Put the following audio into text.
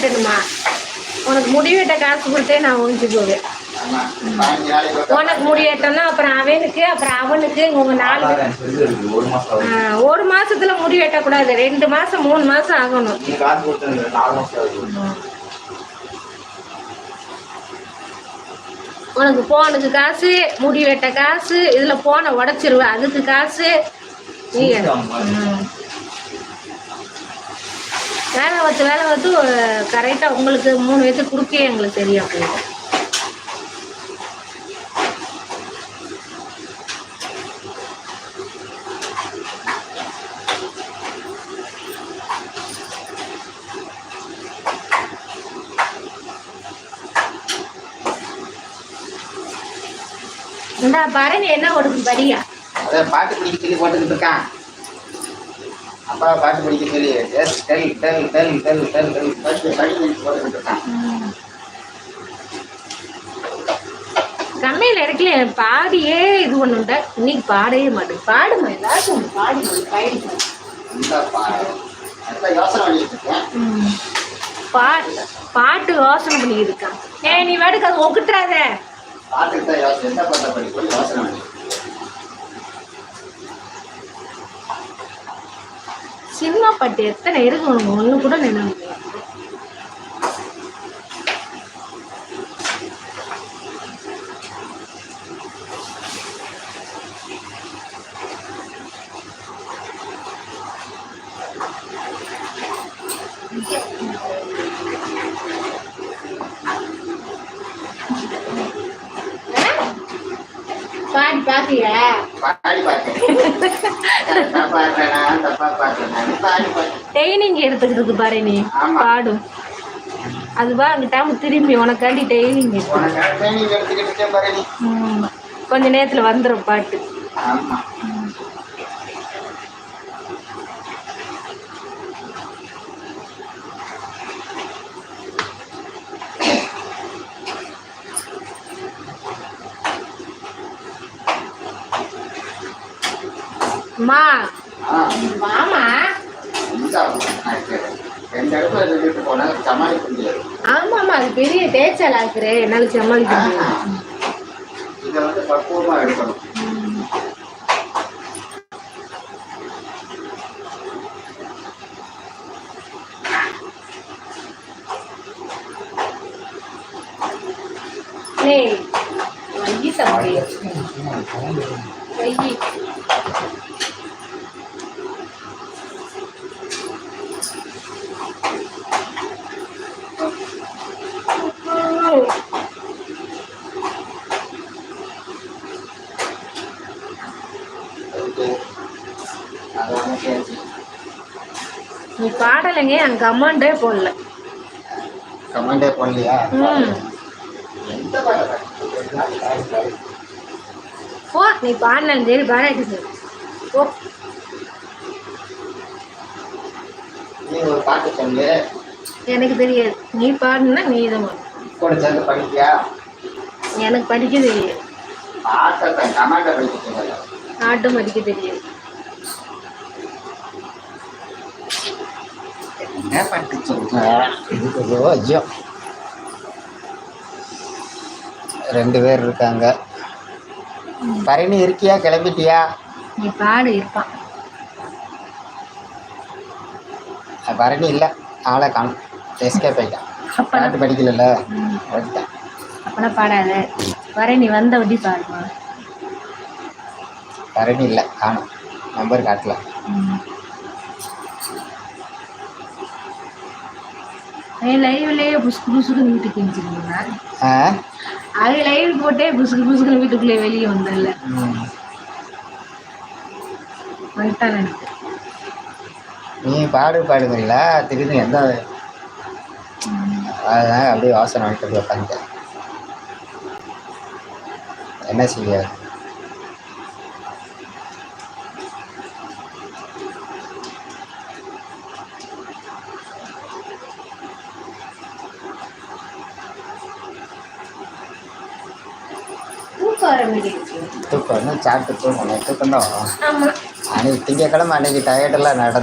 வெட்டணுமா உனக்கு முடி வெட்ட காசு கொடுத்தே நான் ஒழிஞ்சு போவேன். உனக்கு முடி வெட்டணும் அப்புறம் அவனுக்கு அப்புறம் அவனுக்கு உங்க நாலு ஒரு மாசத்துல முடி வெட்டக்கூடாது. ரெண்டு மாசம் மூணு மாசம் ஆகணும். உனக்கு போனுக்கு காசு முடி வெட்ட காசு இதுல போனை உடைச்சிருவேன் அதுக்கு காசு. நீ. வேலை பார்த்து வேலை பார்த்து கரெக்டாக உங்களுக்கு மூணு வயசு குறுக்கே எங்களுக்கு தெரியும் போயிடும் இந்தா பாரு என்ன கொடுக்கும் படியா? பாட்டு படிக்க போட்டுக்கிட்டு இருக்கான். அப்பா பாட்டு படிக்க சொல்லி எஸ் டெல் del del del del del பாட்டு படிக்க சொல்லி போட்டுக்கிட்டு இருக்கான் கம்மியில் இருக்கல பாடியே இது பண்ணுண்ட இன்னைக்கு பாடவே மாட்டேன் பாடுமா ஏதாச்சும் பாடி பாட்டு யோசனை பாட்டு பாட்டு பண்ணிக்கிட்டு இருக்கான். ஏய் நீ வேடுக்கு அது ஒக்குட்டுறாத பாட்டுக்கு தான் யோசனை எந்த பாட்டை படிக்கணும்? யோசனை பட் எத்தனை இருக்கு உனக்கு ஒன்று கூட நினைவு பாடி பாத்தியா பாடி பார்த்தேன் ட்ரைனிங் எடுத்துக்கிட்டு பாரு நீ. பாடும் அதுவா அந்த டைம் திரும்பி உனக்காண்டி ட்ரைனிங் கொஞ்ச நேரத்துல வந்துடும் பாட்டு. ஆமா அம்மா ஆ வாமா இந்த ரெண்டு இடத்துல சொல்லிட்டு போனா சமாளிக்க மாமா ஆமாம்மா அது பெரிய தேய்ச்சல் ஆக்குறே. என்னால சமாளிக்க முடியும் இதை வந்து பக்குவமா எடுக்கணும் ஏய் வையி தம்பி வையி நீ பாடலைங்க என் கமாண்டே போடல. கமெண்டே பாட்டு? போ நீ பாடினாலும் சரி பாடாட்டி சரி போ. எனக்கு தெரியாது. நீ பாடுனா நீ தான் படிக்கியா எனக்கு படிக்க தெரியாது. ஆட்டம் படிக்க தெரியாது. என்ன சொல்ற இதுக்கு ஐயோ. ரெண்டு பேர் இருக்காங்க. பரணி இருக்கியா? கிளம்பிட்டியா? நீ பாடு இருப்பான் பரணி இல்லை. ஆளை காணும். எஸ்கே போயிட்டான் பாட்டு படிக்கல ஓடிட்டான். அப்பனா பாடாத. வர நீ வந்த வட்டி பாடுமா? பரணி இல்லை. காணும். நம்பர் காட்டல. லைவ்லயே புசுக்கு புசுக்குன்னு வீட்டுக்கு ஆ? அது லைவ் போட்டே புசுக்கு புசுக்குன்னு வீட்டுக்குள்ளே வெளியே வந்தல நீ பாடு பாடுங்களா திடீர்னு எந்த அதுதான் அப்படியே வாசனை வந்துட்டு உட்காந்துட்டேன். என்ன செய்ய? தூக்கம் வர வேண்டியது தூக்கம் இன்னும் சாப்பிட்டு தூங்கணும் தூக்கம் தான் வரும் ஆமா அன்னைக்கு திங்கக்கிழமை அன்னைக்கு டயர்டெல்லாம் நடந்து